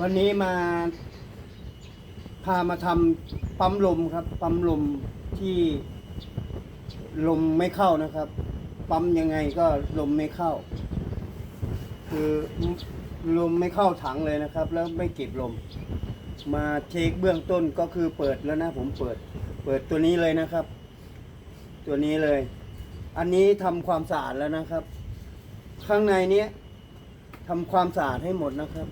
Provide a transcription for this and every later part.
วันนี้มาพามาทำปั๊มลมครับ ปั๊มลมที่ลมไม่เข้านะครับ ปั๊มยังไงก็ลมไม่เข้า คือลมไม่เข้าถังเลยนะครับ แล้วไม่เก็บลม มาเช็คเบื้องต้นก็คือเปิดแล้วนะ ผมเปิด เปิดตัวนี้เลยนะครับ ตัวนี้เลย อันนี้ทำความสะอาดแล้วนะครับ ข้างในเนี้ยทำความสะอาดให้หมดนะครับ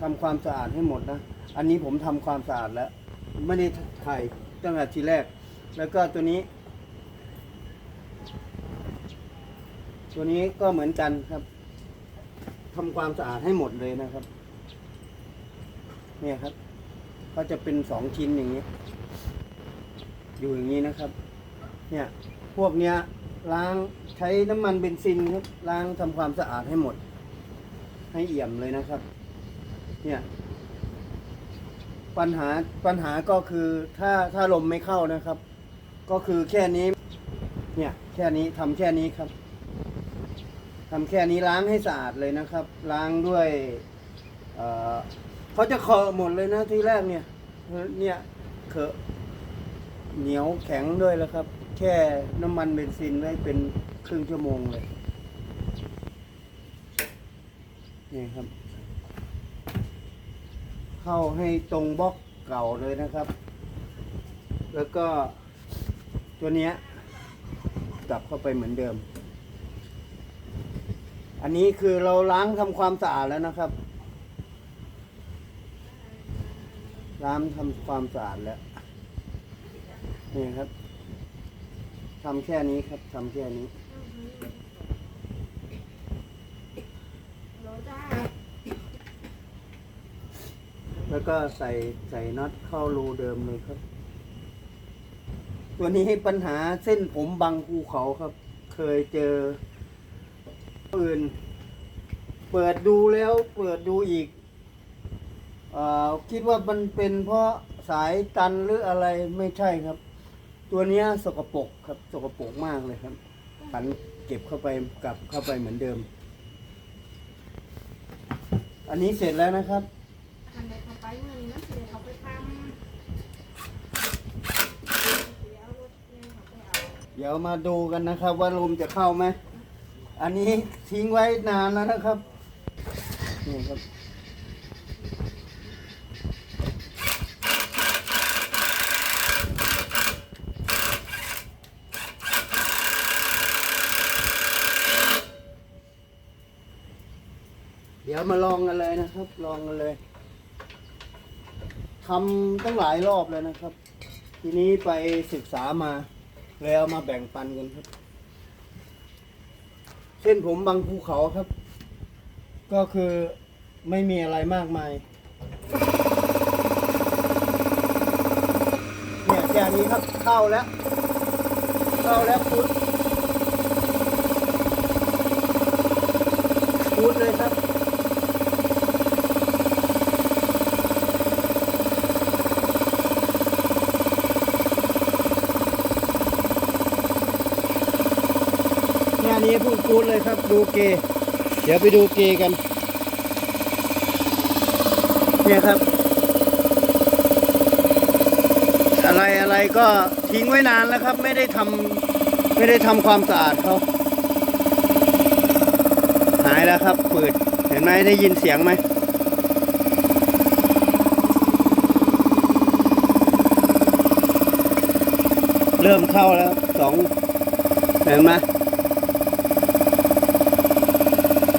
ทำความสะอาดให้หมดนะ อันนี้ผมทำความสะอาดแล้ว ไม่ได้ถ่ายตั้งแต่ทีแรก แล้วก็ตัวนี้ ตัวนี้ก็เหมือนกันครับทำความสะอาดให้หมดเลยนะครับ เนี่ยครับ ก็จะเป็นสองชิ้นอย่างนี้ อยู่อย่างนี้นะครับ เนี่ย พวกเนี้ยล้างใช้น้ำมันเบนซินครับล้างทำความสะอาดให้หมด ให้เอี่ยมเลยนะครับ เนี่ยปัญหาปัญหาก็คือถ้าถ้าลมไม่เข้านะครับ ก็คือแค่นี้ เนี่ยแค่นี้ทำแค่นี้ครับทำแค่นี้ล้างให้สะอาดเลยนะครับ ล้างด้วยเเขาจะเคอะหมดเลยนะที่แรกเนี่ย เนี่ยเคอะเหนียวแข็งด้วยแล้วครับ แค่น้ำมันเบนซินไว้เป็นครึ่งชั่วโมงเลยนี่ครับ เข้าให้ตรงบล็อกเก่าเลยนะครับ แล้วก็ตัวเนี้ยกลับเข้าไปเหมือนเดิม อันนี้คือเราล้างทำความสะอาดแล้วนะครับ ล้างทำความสะอาดแล้ว นี่ครับทำแค่นี้ครับทำแค่นี้ แล้วก็ใส่ใส่น็อตเข้ารูเดิมเลยครับ ตัวนี้ปัญหาเส้นผมบังภูเขาครับ เคยเจออื่นเปิดดูแล้วเปิดดูอีกอคิดว่ามันเป็นเพราะสายตันหรืออะไรไม่ใช่ครับ ตัวนี้สกปรกครับ สกปรกมากเลยครับปันเก็บเข้าไปกลับเข้าไปเหมือนเดิม อันนี้เสร็จแล้วนะครับ อันใดเขาไปเมื่อนี้นั่นสิไดี๋ยวรถเขาไปเอาเดี๋ยวมาดูกันนะครับ ว่าลมจะเข้าไหม อันนี้ทิ้งไว้นานแล้วนะครับ นี่ครับ เดี๋ยวมาลองกันเลยนะครับ ลองกันเลย ทำตั้งหลายรอบแล้วนะครับ ทีนี้ไปศึกษามาเลยเอามาแบ่งปันกันครับ เส้นผมบางภูเขาครับ ก็คือไม่มีอะไรมากมายเนี่ยแค่นี้ครับเข้าแล้วเข้าแล้วพุดพุดเลยครับ งา นี้พูดพูดเลยครับดูเก เดี๋ยวไปดูเกกันเนี่ยครับ อะไรอะไรก็ทิ้งไว้นานแล้วครับ ไม่ได้ทำไม่ได้ทำความสะอาดเขาหายแล้วครับเปิดเห็นไหมได้ยินเสียงไหมเริ่มเข้าแล้วสองเห็นไหม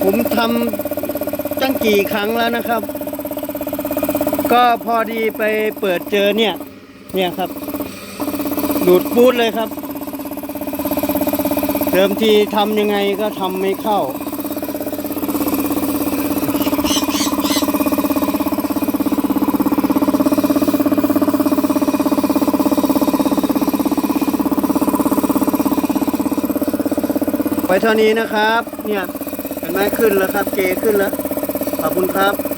ผมทำตั้งกี่ครั้งแล้วนะครับ ก็พอดีไปเปิดเจอเนี่ย เนี่ยครับดูดปูดเลยครับ เดิมทีทำยังไงก็ทำไม่เข้า ไปเท่านี้นะครับ เนี่ย ไหมขึ้นแล้วครับ เจขึ้นแล้ว ขอบคุณครับ